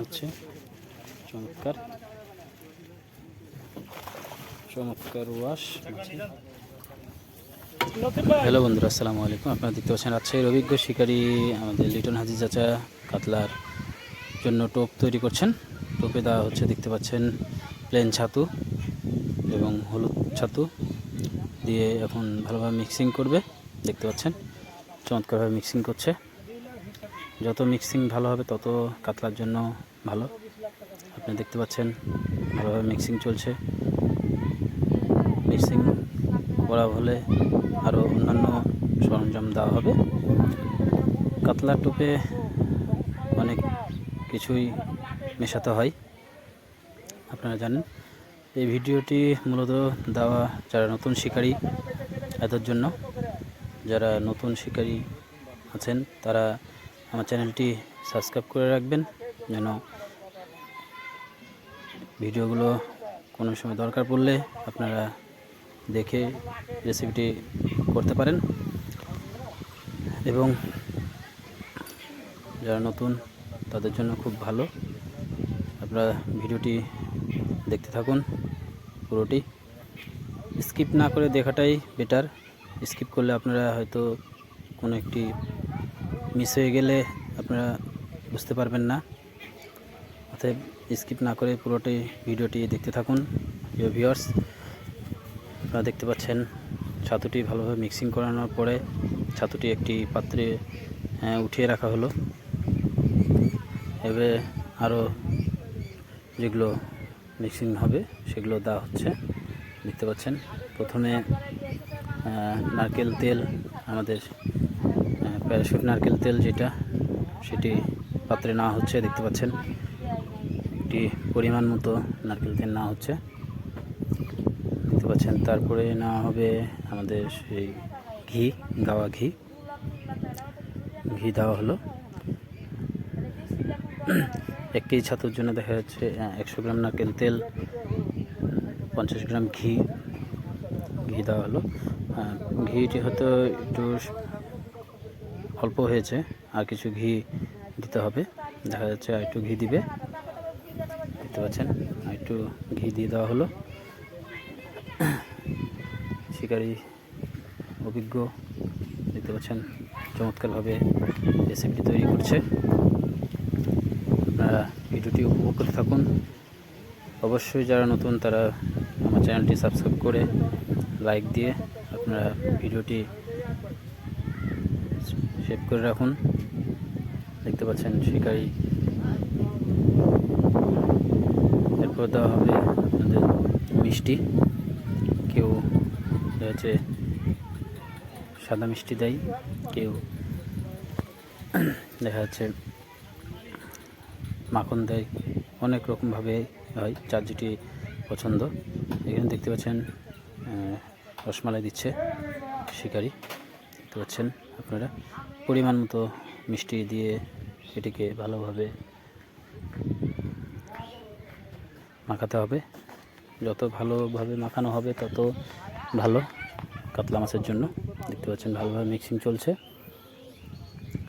হচ্ছে। চমৎকার। চমৎকার ওয়াশ হ্যালো বন্ধুরা, আসসালামু আলাইকুম। আপনারা দেখতে পাচ্ছেন রাজশাহীর অভিজ্ঞ শিকারী আমাদের লিটন হাজি চাচা কাতলার জন্য টোপ তৈরি করছেন। টোপে দেওয়া হচ্ছে, দেখতে পাচ্ছেন প্লেন ছাতু এবং হলুদ ছাতু দিয়ে এখন ভালোভাবে মিক্সিং করবে। দেখতে পাচ্ছেন, চমৎকারভাবে মিক্সিং করছে। যত মিক্সিং ভালো হবে, তত কাতলার জন্য ভালো। আপনি দেখতে পাচ্ছেন, ভালোভাবে মিক্সিং চলছে। মিক্সিং করা হলে আরও অন্যান্য সরঞ্জাম দেওয়া হবে। কাতলার টোপে অনেক কিছুই মেশাতে হয়। আপনারা জানেন, এই ভিডিওটি মূলত দেওয়া যারা নতুন শিকারী এদের জন্য। যারা নতুন শিকারী আছেন, তারা আমার চ্যানেলটি সাবস্ক্রাইব করে রাখবেন যেন ভিডিওগুলো কোনো সময় দরকার পড়লে আপনারা দেখে রেসিপিটি করতে পারেন। এবং যারা নতুন, তাদের জন্য খুব ভালো। আপনারা ভিডিওটি দেখতে থাকুন পুরোটি। স্কিপ না করে দেখাটাই বেটার। স্কিপ করলে আপনারা হয়তো কোনো একটি মিস হয়ে গেলে আপনারা বুঝতে পারবেন না। অতএব স্কিপ না করে পুরোটি ভিডিওটি দেখতে থাকুন। প্রিয় ভিউয়ার্স, আপনারা দেখতে পাচ্ছেন ছাতুটি ভালোভাবে মিক্সিং করানোর পরে ছাতুটি একটি পাত্রে উঠিয়ে রাখা হলো। এবারে আরও যেগুলো মিক্সিং হবে সেগুলো দেওয়া হচ্ছে। দেখতে পাচ্ছেন, প্রথমে নারকেল তেল আমাদের প্যারাশুট, নারকেল তেল যেটা, সেটি পাত্রে নেওয়া হচ্ছে, দেখতে পাচ্ছেন। একটি পরিমাণ মতো নারকেল তেল নেওয়া হচ্ছে। দেখতে পাচ্ছেন, তারপরে নেওয়া হবে আমাদের সেই ঘি, গাওয়া ঘি। ঘি দেওয়া হলো। এক কেজি ছাতুর জন্য দেখা যাচ্ছে একশো গ্রাম নারকেল তেল, পঞ্চাশ গ্রাম ঘি। ঘি দেওয়া হলো। ঘিটি হয়তো একটু অল্প হয়েছে, আর কিছু ঘি দিতে হবে। দেখা যাচ্ছে আর একটু ঘি দিবে। দেখতে পাচ্ছেন, আর একটু ঘি দিয়ে দেওয়া হলো। শিকারি অভিজ্ঞ, দেখতে পাচ্ছেন, চমৎকারভাবে রেসিপিটি তৈরি করছে। আপনারা ভিডিওটি উপভোগ করতে থাকুন। অবশ্যই যারা নতুন, তারা আমার চ্যানেলটি সাবস্ক্রাইব করে লাইক দিয়ে আপনারা ভিডিওটি সেভ করে রাখুন। দেখতে পাচ্ছেন শিকারি। এরপর দেওয়া হবে আপনাদের মিষ্টি। কেউ যাচ্ছে সাদা মিষ্টি দেয়, কেউ দেখা যাচ্ছে মাখন দেয়। অনেক রকমভাবে হয় চার যেটি পছন্দ। এখানে দেখতে পাচ্ছেন রসমালাই দিচ্ছে শিকারি। দেখতে পাচ্ছেন। আপনারা পরিমাণ মতো মিষ্টি দিয়ে এটিকে ভালোভাবে মাখাতে হবে। যত ভালোভাবে মাখানো হবে, তত ভালো কাতলা মাছের জন্য। দেখতে পাচ্ছেন ভালোভাবে মিক্সিং চলছে।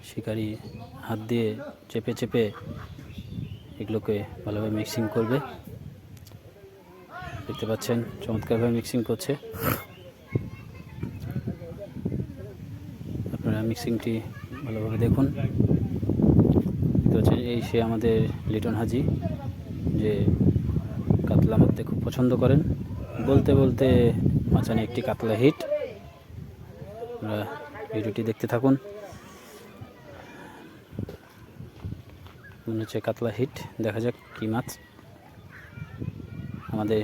শিকারি হাত দিয়ে চেপে চেপে এগুলোকে ভালোভাবে মিক্সিং করবে। দেখতে পাচ্ছেন চমৎকারভাবে মিক্সিং করছে আপনারা মিক্সিংটি ভালোভাবে দেখুন। দেখতে পাচ্ছেন, এই সে আমাদের লিটন হাজি, যে কাতলা মারতে খুব পছন্দ করেন। বলতে বলতে মাচানে একটি কাতলা হিট আপনারা ভিডিওটি দেখতে থাকুন। মনে হচ্ছে কাতলা হিট দেখা যাক কী মাছ আমাদের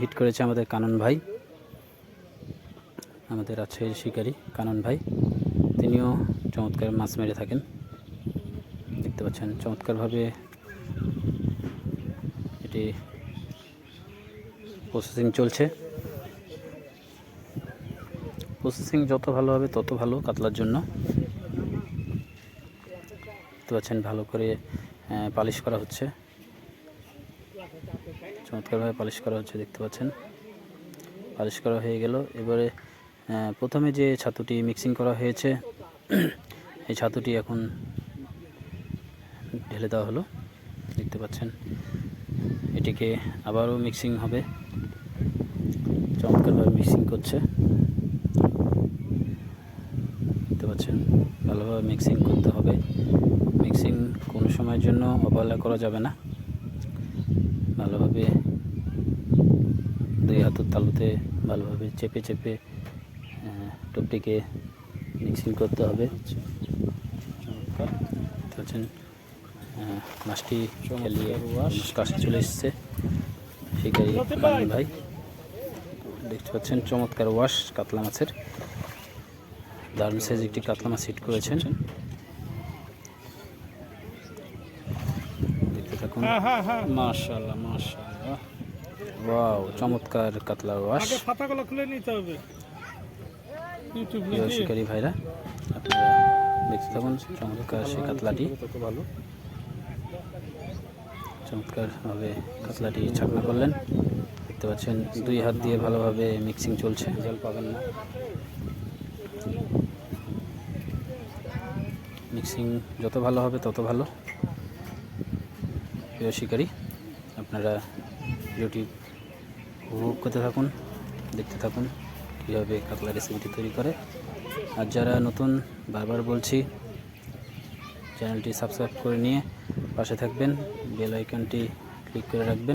হিট করেছে আমাদের কানন ভাই। আমাদের আছে শিকারী কানন ভাই। তিনিও চমৎকার মাছ মেরে থাকেন। দেখতে পাচ্ছেন চমৎকারভাবে এটি প্রসেসিং চলছে। প্রসেসিং যত ভালো হবে তত ভালো কাতলার জন্য। দেখতে পাচ্ছেন ভালো করে পালিশ করা হচ্ছে। চমৎকারভাবে পালিশ করা হচ্ছে, দেখতে পাচ্ছেন। পালিশ করা হয়ে গেল। এবারে প্রথমে যে ছাতুটি মিক্সিং করা হয়েছে, এই ছাতুটি এখন ঢেলে দেওয়া হলো, দেখতে পাচ্ছেন। এটিকে আবারও মিক্সিং হবে। চমৎকারভাবে মিক্সিং করছে। দেখতে পাচ্ছেন, ভালোভাবে মিক্সিং করতে হবে। মিক্সিং কোনো সময়ের জন্য অবহেলা করা যাবে না। ভালোভাবে দুই হাতের তালুতে ভালোভাবে চেপে চেপে টোপটিকে মিক্সিং করতে হবে। আহ, মাছটি খেলিয়ে কাছে চলে এসছে। শিকারি ভাই। দেখতে পাচ্ছেন চমৎকার ওয়াশ কাতলা মাছের। দারুণ সাইজ একটি কাতলা মাছ হিট করেছেন। দেখতে থাকুন। মাশাআল্লাহ মাশাআল্লাহ। ওয়াও চমৎকার কাতলা ওয়াশ। খুলে নিতে হবে। প্রিয় শিকারী ভাইরা, আপনারা দেখতে থাকুন চমৎকার সেই কাতলাটি। চমৎকারভাবে কাতলাটি ছাকনা করলেন। দেখতে পাচ্ছেন, দুই হাত দিয়ে ভালোভাবে মিক্সিং চলছে। জল পাবেন না। মিক্সিং যত ভালো হবে তত ভালো। প্রিয় শিকারী, আপনারা ভিডিওটি উপভোগ করতে থাকুন, দেখতে থাকুন। কীভাবে কাতলা রেসিপিটি তৈরি করে। আর যারা নতুন, বারবার বলছি চ্যানেলটি সাবস্ক্রাইব করে নিয়ে পাশে থাকবেন বেল আইকনটি ক্লিক করে রাখবেন।